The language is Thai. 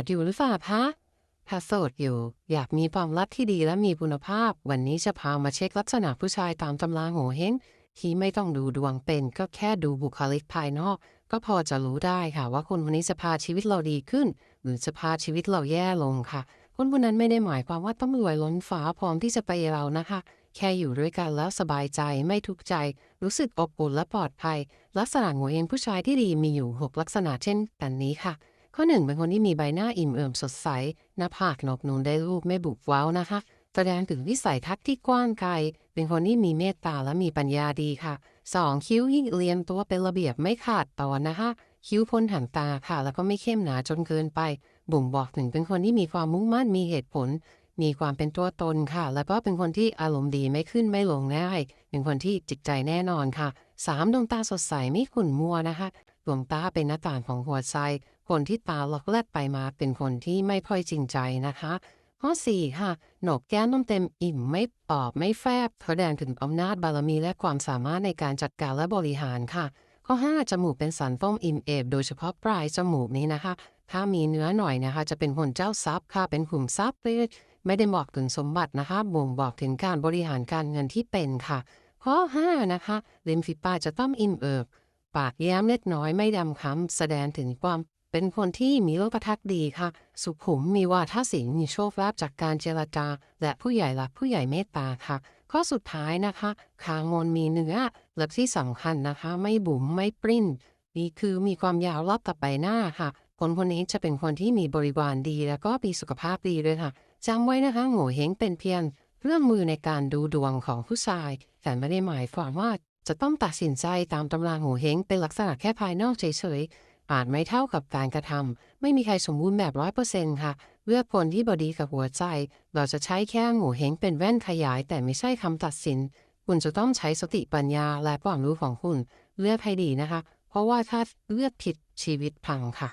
ดอยู่หรือเปล่าคะถ้าโสดอยู่ อยากมีความลับที่ดีและมีคุณภาพ วันนี้จะพามาเช็คลักษณะผู้ชายตามตำราโหเฮงที่ไม่ต้องดูดวงเป็น ก็แค่ดูบุคลิกภายนอก ก็พอจะรู้ได้ค่ะ ว่าคนคนนี้จะพาชีวิตเราดีขึ้น หรือจะพาชีวิตเราแย่ลงค่ะ คนคนนั้นไม่ได้หมายความว่าต้องรวยล้นฟ้าพร้อมที่จะไปเรานะคะ แค่อยู่ด้วยกันแล้วสบายใจไม่ทุกข์ใจ รู้สึกอบอุ่นและปลอดภัย ลักษณะโงเฮงผู้ชายที่ดีมีอยู่ 6 ลักษณะเช่นกันนี้ค่ะ ข้อหนึ่งเป็นคนที่มีใบหน้าอิ่มเอิบสดใส หน้าผากนกนูนได้รูปไม่บุบเว้านะคะแสดงถึงวิสัยทัศน์ที่กว้างไกล เป็นคนที่มีเมตตาและมีปัญญาดีค่ะ 2. คิ้วยิ่งเรียงตัวเป็นระเบียบไม่ขาดตอนนะคะ คิ้วพ้นหางตาค่ะ แล้วก็ไม่เข้มหนาจนเกินไป บ่งบอกถึงเป็นคนที่มีความมุ่งมั่นมีเหตุผล มีความเป็นตัวตนค่ะ แล้วก็เป็นคนที่อารมณ์ดีไม่ขึ้นไม่ลงง่ายเป็นคนที่จิตใจแน่นอนค่ะ 3. ดวงตาสดใสไม่ขุ่นมัวนะคะ ดวงตาเป็นหน้าต่างของหัวใจ คนที่ตาลอกแลดไปมาเป็นคนที่ไม่ค่อยจริงใจนะคะข้อ4ค่ะโหนกแก้มน้ำเต็มอิ่มไม่ปอบไม่แฟบแสดงถึงอำนาจบารมีและความสามารถในการจัดการและบริหารค่ะ ข้อ 5 จมูกเป็นสันต้อมอิ่มเอบโดยเฉพาะปลายจมูกนี้นะคะ ถ้ามีเนื้อหน่อยนะคะ จะเป็นคนเจ้าทรัพย์ค่ะ เป็นขุมทรัพย์เลยไม่ได้บอกถึงสมบัตินะคะบ่งบอกถึงการบริหารการเงินที่เป็นค่ะ ข้อ 5 นะคะริมฝีปากจะต้องอิ่มเอิบปากแย้มเล็กน้อยไม่ดำค้ำแสดงถึงความ เป็นคนที่มีโลกทัศน์ดีค่ะ สุขุมมีวาทศิลป์มีโชคลาภจากการเจรจา และผู้ใหญ่รักผู้ใหญ่เมตตาค่ะข้อสุดท้ายนะคะคางนมีเนื้อและที่สำคัญนะคะ ไม่บุ๋มไม่ปริ้นนี่คือมีความยาวรอบตับใบหน้าค่ะ คนคนนี้จะเป็นคนที่มีบริวารดี แล้วก็มีสุขภาพดีด้วยค่ะจำไว้นะคะโง่เฮงเป็นเพียงเรื่องมือในการดูดวงของผู้ชาย แต่ไม่ได้หมายความว่าจะต้องตัดสินใจตามตำราโง่เฮงเป็นลักษณะแค่ภายนอกเฉยๆ อาจไม่เท่ากับการกระทำไม่มีใครสมบูรณ์แบบร้อยเปอร์เซ็นต์ค่ะเลือกผลที่บดีกับหัวใจ เราจะใช้แค่โง่เฮงเป็นแว่นขยาย แต่ไม่ใช่คำตัดสิน คุณจะต้องใช้สติปัญญาและความรู้ของคุณ เลือกให้ดีนะคะ เพราะว่าถ้าเลือกผิดชีวิตพังค่ะ